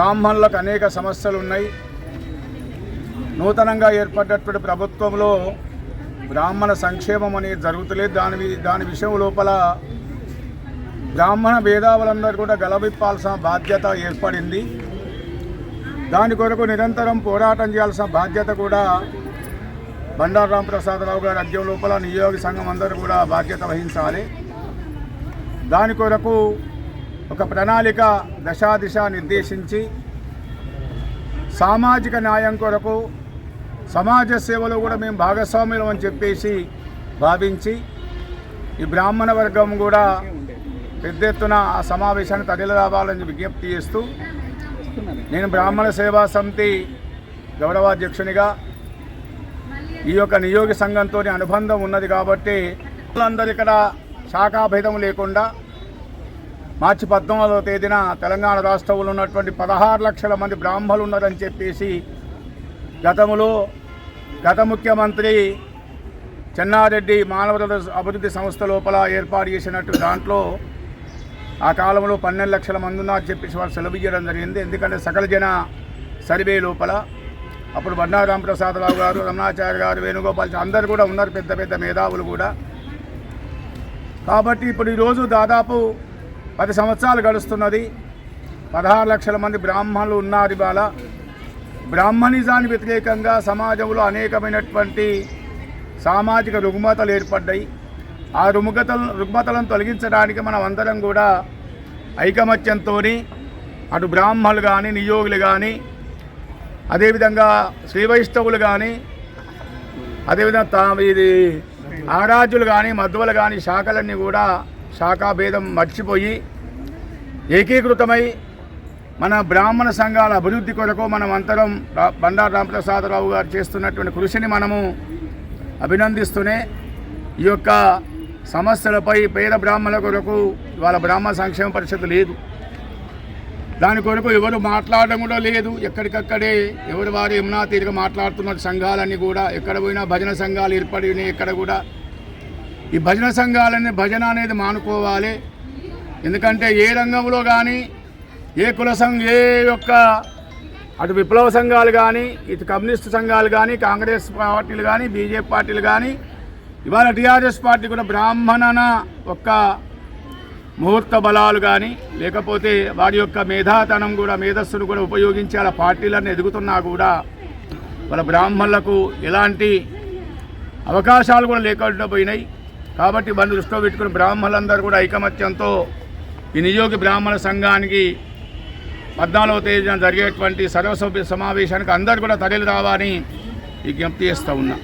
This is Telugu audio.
బ్రాహ్మణులకు అనేక సమస్యలు ఉన్నాయి. నూతనంగా ఏర్పడ్డటువంటి ప్రభుత్వంలో బ్రాహ్మణ సంక్షేమం అనేది జరుగుతలేదు. దాని దాని విషయం లోపల బ్రాహ్మణ భేదావులందరూ కూడా గలవిప్పాల్సిన బాధ్యత ఏర్పడింది. దాని కొరకు నిరంతరం పోరాటం చేయాల్సిన బాధ్యత కూడా బండారు రామప్రసాదరావు గారి అధ్యయం లోపల నియోగ సంఘం అందరూ కూడా బాధ్యత వహించాలి. దాని కొరకు ఒక ప్రణాళిక దశాదిశ నిర్దేశించి సామాజిక న్యాయం కొరకు సమాజ సేవలో కూడా మేము భాగస్వామ్యం అని చెప్పేసి భావించి ఈ బ్రాహ్మణ వర్గం కూడా పెద్ద ఎత్తున ఆ సమావేశాన్ని తగిలి రావాలని విజ్ఞప్తి చేస్తూ నేను బ్రాహ్మణ సేవా సమితి గౌరవాధ్యక్షునిగా ఈ యొక్క నియోగ సంఘంతో అనుబంధం ఉన్నది కాబట్టి అందరు ఇక్కడ శాఖాభేదం లేకుండా మార్చి పద్నాలుగో తేదీన తెలంగాణ రాష్ట్రంలో ఉన్నటువంటి పదహారు లక్షల మంది బ్రాహ్మణులు ఉన్నారని చెప్పేసి గతములో గత ముఖ్యమంత్రి చెన్నారెడ్డి మానవ అభివృద్ధి సంస్థ లోపల ఏర్పాటు చేసినట్టు దాంట్లో ఆ కాలంలో పన్నెండు లక్షల మంది ఉన్నారని చెప్పేసి వాళ్ళు సెలవు ఇవ్వడం జరిగింది. ఎందుకంటే సకల జన సర్వే లోపల అప్పుడు బండారు రామప్రసాదరావు గారు రమణాచార్య గారు వేణుగోపాల్ అందరు కూడా ఉన్నారు పెద్ద పెద్ద మేధావులు కూడా. కాబట్టి ఇప్పుడు ఈరోజు దాదాపు పది సంవత్సరాలు గడుస్తున్నది. పదహారు లక్షల మంది బ్రాహ్మణులు ఉన్నారు ఇవాళ. బ్రాహ్మణిజానికి వ్యతిరేకంగా సమాజంలో అనేకమైనటువంటి సామాజిక రుగ్మతలు ఏర్పడ్డాయి. ఆ రుగ్మతలు రుగ్మతలను తొలగించడానికి మనం అందరం కూడా ఐకమత్యంతో అటు బ్రాహ్మణులు కానీ నియోగులు కానీ అదేవిధంగా శ్రీవైష్ణవులు కానీ అదేవిధంగా తా ఇది ఆరాజులు కానీ మధ్వలు కానీ శాఖలన్నీ కూడా శాఖాభేదం మర్చిపోయి ఏకీకృతమై మన బ్రాహ్మణ సంఘాల అభివృద్ధి కొరకు మనం అంతరం రా- బండారు రామప్రసాదరావు గారు చేస్తున్నటువంటి కృషిని మనము అభినందిస్తూనే ఈ యొక్క సమస్యలపై పేద బ్రాహ్మణుల కొరకు వాళ్ళ బ్రాహ్మణ సంక్షేమ పరిషత్ లేదు. దాని కొరకు ఎవరు మాట్లాడడం కూడా లేదు. ఎక్కడికక్కడే ఎవరు వారు యమునా తీరుగా మాట్లాడుతున్న సంఘాలన్నీ కూడా ఎక్కడ పోయినా భజన సంఘాలు ఏర్పడినాయి. ఎక్కడ కూడా ఈ భజన సంఘాలని భజన అనేది మానుకోవాలి. ఎందుకంటే ఏ రంగంలో కానీ ఏ కుల సంఘ ఏ యొక్క అటు విప్లవ సంఘాలు కానీ ఇటు కమ్యూనిస్ట్ సంఘాలు కానీ కాంగ్రెస్ పార్టీలు కానీ బీజేపీ పార్టీలు కానీ ఇవాళ టీఆర్ఎస్ పార్టీ కూడా బ్రాహ్మణన ఒక్క ముహూర్త బలాలు కానీ లేకపోతే వారి యొక్క మేధాతనం కూడా మేధస్సును కూడా ఉపయోగించి అలా పార్టీలను ఎదుగుతున్నా కూడా వాళ్ళ బ్రాహ్మణులకు ఎలాంటి అవకాశాలు కూడా లేకుండా పోయినాయి కాబట్టి బంధు దృష్టిలో పెట్టుకుని బ్రాహ్మణులందరూ కూడా ఐకమత్యంతో ఈ నియోగి బ్రాహ్మణ సంఘానికి పద్నాలుగవ తేదీన జరిగేటువంటి సర్వసభ్య సమావేశానికి అందరూ కూడా తరలి రావాలని విజ్ఞప్తి చేస్తూ ఉన్నా.